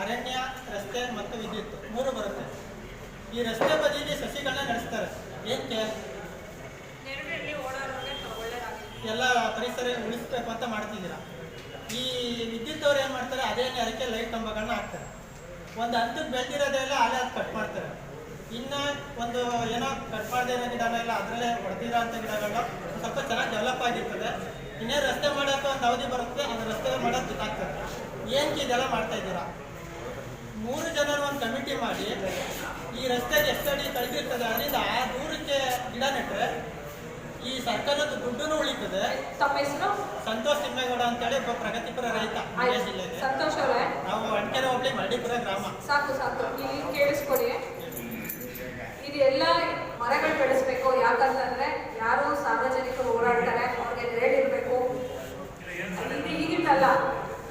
ಅರಣ್ಯ ರಸ್ತೆ ಮತ್ತು ವಿದ್ಯುತ್ ಮೂರು ಬರುತ್ತೆ. ಈ ರಸ್ತೆ ಬದಿಯಲ್ಲಿ ಸಸಿಗಳನ್ನ ನಡೆಸ್ತಾರೆ. ಒಳ್ಳೆಯದಾಗಿದೆ ಎಲ್ಲ ಪರಿಸರ ಉಳಿಸ್ಬೇಕು ಅಂತ ಮಾಡ್ತಿದ್ದೀರಾ. ಈ ವಿದ್ಯುತ್ ಅವ್ರು ಏನು ಮಾಡ್ತಾರೆ ಅದೇ ನೆರಕ್ಕೆ ಲೈಟ್ ಕಂಬಗಳನ್ನ ಹಾಕ್ತಾರೆ. ಒಂದು ಹಂತಕ್ಕೆ ಬೆಳೆದಿರೋದೆಲ್ಲ ಅಲ್ಲೇ ಅದು ಕಟ್ ಮಾಡ್ತಾರೆ. ಇನ್ನು ಒಂದು ಏನೋ ಕಟ್ ಮಾಡದೇ ಇರೋ ಗಿಡನೆಲ್ಲ ಅದರಲ್ಲೇ ಹೊಡೆದಿರೋ ಅಂತ ಗಿಡಗಳು ಸ್ವಲ್ಪ ಚೆನ್ನಾಗಿ ಡೆವಲಪ್ ಆಗಿರ್ತದೆ. ಇನ್ನೇನು ರಸ್ತೆ ಮಾಡೋಕೆ ಒಂದು ಅವಧಿ ಬರುತ್ತೆ ಅದು ರಸ್ತೆ ಮಾಡೋದು ಇದೆಲ್ಲ ಮಾಡ್ತಾ ಇದ್ದೀರಾ? ಮೂರು ಜನರು ಒಂದು ಕಮಿಟಿ ಮಾಡಿ ಈ ರಸ್ತೆಗೆ ಎಷ್ಟು ಅಡಿ ಕಳೆದಿರ್ತದೆ ಅದರಿಂದ ಆ ದೂರಕ್ಕೆ ಗಿಡ ನೆಟ್ಟರೆ ಈ ಸರ್ಕಾರದ ದುಡ್ಡು ಉಳಿತದೆ. ತಮ್ಮ ಹೆಸರು? ಸಂತೋಷ್ ತಿಮ್ಮೇಗೌಡ ಅಂತೇಳಿ ಒಬ್ಬ ಪ್ರಗತಿಪುರ ರೈತ ಮಂಡ್ಯ ಜಿಲ್ಲೆಗೆ ಸಂತೋಷ್ ಅವರೇ? ನಾವು ಅಣಕೆರೆ ಹೋಗ್ಲಿ ಮರಡಿಪುರ ಗ್ರಾಮ. ಸಾಕು ಸಾಕು. ಇಲ್ಲಿ ಕೇಳಿಸ್ಕೊಡಿ. ಇದು ಎಲ್ಲ ಮರಗಳು ಬೆಳೆಸ್ಬೇಕು. ಯಾಕಂತಂದ್ರೆ ಯಾರು ಸಾರ್ವಜನಿಕರು ಓಡಾಡ್ತಾರೆ. ಅವ್ರಿಗೆ ನೆರಳಿರ್ಬೇಕು ಇದು ಈಗಿಂದಲ್ಲ.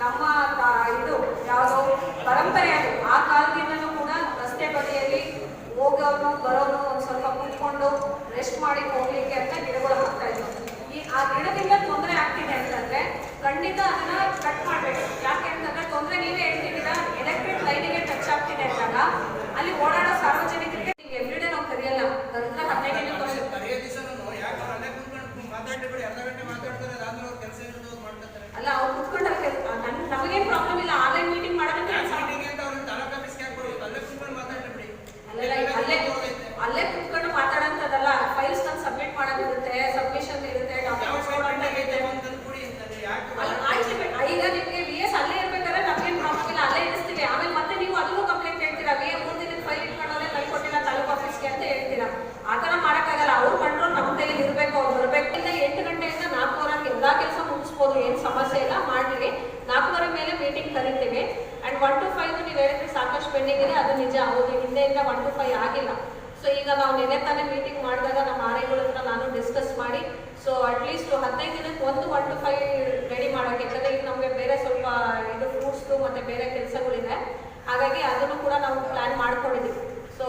ನಮ್ಮ ಇದು ಯಾವುದೋ ಪರಂಪರೆ ಅದು. ಆ ಕಾಲದಿಂದಲೂ ಕೂಡ ರಸ್ತೆ ಬದಿಯಲ್ಲಿ ಹೋಗೋನು ಬರೋನು ಒಂದು ಸ್ವಲ್ಪ ಕೂತ್ಕೊಂಡು ರೆಸ್ಟ್ ಮಾಡಿ ಹೋಗ್ಲಿಕ್ಕೆ ಅಂತ ಗಿಡಗಳು ಹಾಕ್ತಾ ಇದ್ರು. ಈ ಆ ಗಿಡದಿಂದ ತೊಂದರೆ ಆಗ್ತಿದೆ ಅಂತಂದ್ರೆ ಖಂಡಿತ ಅದನ್ನ ಕಟ್ ಮಾಡ್ಬೇಕು. ಯಾಕೆ ಅಂತಂದ್ರೆ ತೊಂದರೆ ನೀವೇ ಹೇಳ್ತಿದ್ದೀರಾ ಸಮಸ್ಯೆ ಇಲ್ಲ ಮಾಡಲಿ ನಾಲ್ಕೂವರೆ ಮೇಲೆ ಮೀಟಿಂಗ್ ಕರಿತೀವಿ. ಅಂಡ್ ಒನ್ ಟು ಫೈವ್ ನೀವು ಹೇಳಿದ್ರೆ ಸಾಕಷ್ಟು ಪೆಂಡಿಂಗ್ ಇದೆ. ಅದು ನಿಜ. ಹೌದು, ಹಿಂದೆಯಿಂದ ಒನ್ ಟು ಫೈವ್ ಆಗಿಲ್ಲ. ಸೊ ಈಗ ನಾವು ನೆನೆ ತಾನೇ ಮೀಟಿಂಗ್ ಮಾಡಿದಾಗ ನಮ್ಮ ಆರ್ಯಗಳ ಹತ್ರ ನಾನು ಡಿಸ್ಕಸ್ ಮಾಡಿ ಸೊ ಅಟ್ಲೀಸ್ಟ್ ಹದಿನೈದು ದಿನಕ್ಕೆ ಒಂದು ಒನ್ ಟು ಫೈವ್ ರೆಡಿ ಮಾಡೋಕೆ ಯಾಕಂದರೆ ಈಗ ನಮಗೆ ಬೇರೆ ಸ್ವಲ್ಪ ಇದು ಫ್ರೂಟ್ಸ್ದು ಮತ್ತು ಬೇರೆ ಕೆಲಸಗಳಿದೆ. ಹಾಗಾಗಿ ಅದನ್ನು ಕೂಡ ನಾವು ಪ್ಲ್ಯಾನ್ ಮಾಡ್ಕೊಂಡಿದ್ದೀವಿ. ಸೊ